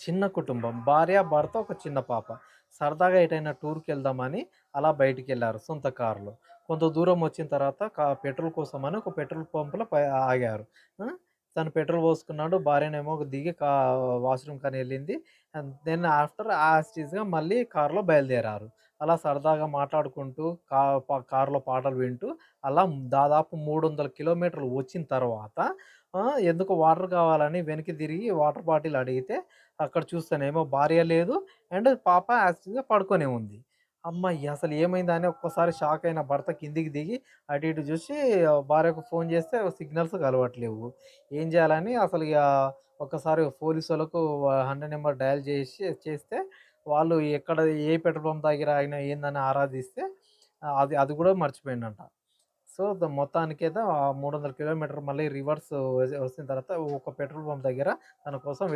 చిన్న కుటుంబం. భార్య భర్త ఒక చిన్న పాప. సరదాగా ఎటైనా టూర్కి వెళ్దామని అలా బయటికి వెళ్ళారు సొంత కారులో. కొంత దూరం వచ్చిన తర్వాత కా పెట్రోల్ కోసమని ఒక పెట్రోల్ పంపులో ఆగారు. తను పెట్రోల్ పోసుకున్నాడు. భార్యనేమో దిగి కా వాష్రూమ్ కానీ వెళ్ళింది. దెన్ ఆఫ్టర్ యాస్టీస్గా మళ్ళీ కారులో బయలుదేరారు. అలా సరదాగా మాట్లాడుకుంటూ కా కారులో పాటలు వింటూ అలా దాదాపు మూడు వందల కిలోమీటర్లు వచ్చిన తర్వాత ఎందుకు వాటర్ కావాలని వెనక్కి తిరిగి వాటర్ బాటిల్ అడిగితే అక్కడ చూస్తేనేమో భార్య లేదు అండ్ పాప యాక్చువల్గా పడుకొనే ఉంది. అమ్మాయి అసలు ఏమైందని ఒక్కసారి షాక్ అయిన భర్త కిందికి దిగి అటు ఇటు చూసి భార్యకు ఫోన్ చేస్తే సిగ్నల్స్ కలవట్లేవు. ఏం చేయాలని అసలు ఇక ఒక్కసారి పోలీసు వాళ్ళకు హండ్రెడ్ నెంబర్ డయల్ చేసి చేస్తే వాళ్ళు ఎక్కడ ఏ పెట్రోల్ పంప్ దగ్గర ఆయన ఏందని ఆరాధిస్తే అది అది కూడా మర్చిపోయిందంట. సో ద- మొత్తానికైతే ఆ మూడు వందల కిలోమీటర్ మళ్ళీ రివర్స్ వచ్చిన తర్వాత ఒక పెట్రోల్ పంప్ దగ్గర తన కోసం